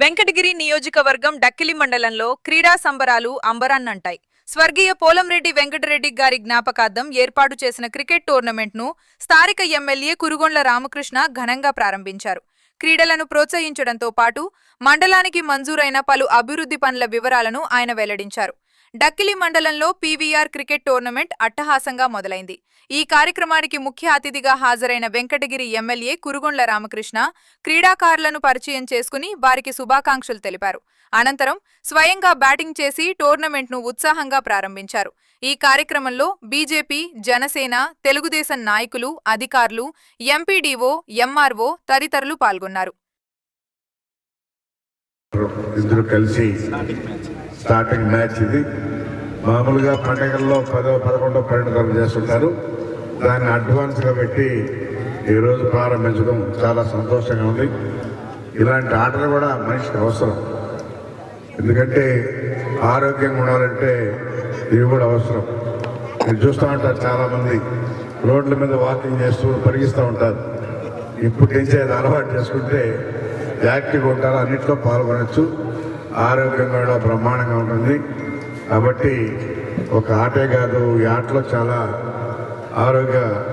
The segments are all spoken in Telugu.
వెంకటగిరి నియోజకవర్గం డక్కిలి మండలంలో క్రీడా సంబరాలు అంబరాన్నంటాయి. స్వర్గీయ పోలంరెడ్డి వెంకటరెడ్డి గారి జ్ఞాపకార్థం ఏర్పాటు చేసిన క్రికెట్ టోర్నమెంట్ను స్థానిక ఎమ్మెల్యే కురుగొండ్ల రామకృష్ణ ఘనంగా ప్రారంభించారు. క్రీడలను ప్రోత్సహించడంతో పాటు మండలానికి మంజూరైన పలు అభివృద్ధి పనుల వివరాలను ఆయన వెల్లడించారు. డక్కిలి మండలంలో పీవీఆర్ క్రికెట్ టోర్నమెంట్ అట్టహాసంగా మొదలైంది. ఈ కార్యక్రమానికి ముఖ్య అతిథిగా హాజరైన వెంకటగిరి ఎమ్మెల్యే కురుగొండ్ల రామకృష్ణ క్రీడాకారులను పరిచయం చేసుకుని వారికి శుభాకాంక్షలు తెలిపారు. అనంతరం స్వయంగా బ్యాటింగ్ చేసి టోర్నమెంట్ను ఉత్సాహంగా ప్రారంభించారు. ఈ కార్యక్రమంలో బీజేపీ జనసేన తెలుగుదేశం నాయకులు అధికారులు ఎంపీడీఓ ఎంఆర్ఓ తదితరులు పాల్గొన్నారు. ఇద్దరు కలిసి స్టార్టింగ్ మ్యాచ్ ఇది. మామూలుగా పండగల్లో పదో పదకొండో పన్నెండు చేస్తుంటారు. దాన్ని అడ్వాన్స్గా పెట్టి ఈరోజు ప్రారంభించడం చాలా సంతోషంగా ఉంది. ఇలాంటి ఆటలు కూడా మనిషికి అవసరం. ఎందుకంటే ఆరోగ్యంగా ఉండాలంటే ఇవి కూడా అవసరం. మీరు చూస్తూ ఉంటారు చాలామంది. రోడ్ల మీద వాకింగ్ చేస్తూ పరిగిస్తూ ఉంటారు. ఇప్పుడు నుంచి అది అలవాటు చేసుకుంటే యాక్టివ్గా ఉంటారు. అన్నింటిలో పాల్గొనవచ్చు ఆరోగ్యంగా కూడా బ్రహ్మాండంగా ఉంటుంది. కాబట్టి ఒక ఆటే కాదు ఈ ఆటలో చాలా ఆరోగ్య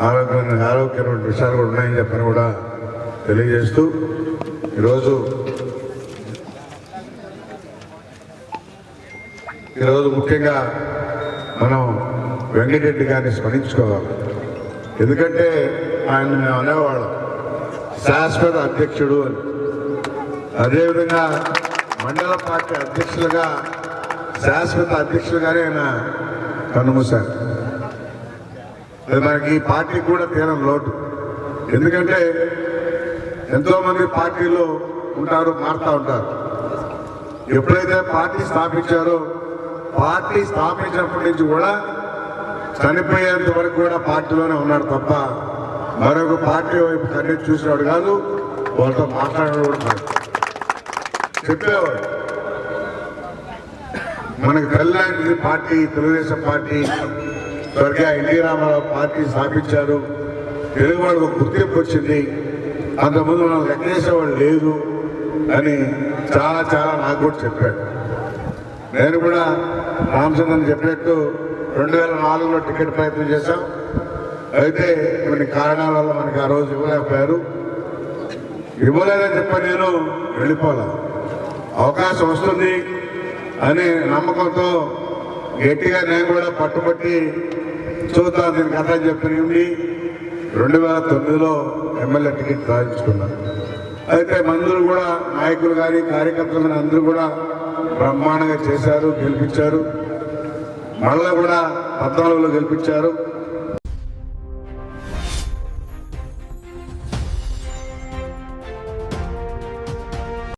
ఆరోగ్యమైన ఆరోగ్యమైన విషయాలు కూడా ఉన్నాయని చెప్పని కూడా తెలియజేస్తూ ఈరోజు ఈరోజు ముఖ్యంగా మనం వెంకటరెడ్డి గారిని స్మరించుకోవాలి. ఎందుకంటే ఆయన మేము అనేవాళ్ళం. శాశ్వత అధ్యక్షుడు అని. అదేవిధంగా మండల పార్టీ అధ్యక్షులుగా శాశ్వత అధ్యక్షులుగానే ఆయన కన్నుమూశారు. అది మనకి ఈ పార్టీకి కూడా తీరం లోటు. ఎందుకంటే ఎంతోమంది పార్టీలు ఉంటారు మారుతూ ఉంటారు. ఎప్పుడైతే పార్టీ స్థాపించారో పార్టీ స్థాపించినప్పటి నుంచి కూడా చనిపోయేంత వరకు కూడా పార్టీలోనే ఉన్నాడు తప్ప మరొక పార్టీ వైపు కన్నీ చూసినాడు కాదు వాళ్ళతో మాట్లాడేవాడు కూడా కాదు. చెప్పేవాడు మనకు తెల్లాంటిది పార్టీ తెలుగుదేశం పార్టీ స్వర్గీయ ఎన్టీ రామారావు పార్టీ స్థాపించారు. తెలుగువాడికి ఒక గుర్తింపు వచ్చింది. అంతకుముందు మనం లెక్కేసేవాడు లేదు అని చాలా చాలా నాకు కూడా చెప్పాడు. నేను కూడా రామచంద్రన్ చెప్పినట్టు రెండు వేల నాలుగులో టికెట్ ప్రయత్నం చేశాం. అయితే కొన్ని కారణాల వల్ల మనకి ఆ రోజు ఇవ్వలేకపోయారు. ఇవ్వలేదని చెప్పి నేను వెళ్ళిపోలేదు. అవకాశం వస్తుంది అని నమ్మకంతో గట్టిగా నేను కూడా పట్టుబట్టి చూద్దాం దీని కథ చెప్పి రెండు వేల తొమ్మిదిలో ఎమ్మెల్యే టికెట్ సాధించుకున్నాను అయితే మందులు కూడా నాయకులు కానీ కార్యకర్తలు అందరూ కూడా బ్రహ్మాండంగా చేశారు గెలిపించారు. మళ్ళా కూడా పద్నాలుగులో గెలిపించారు.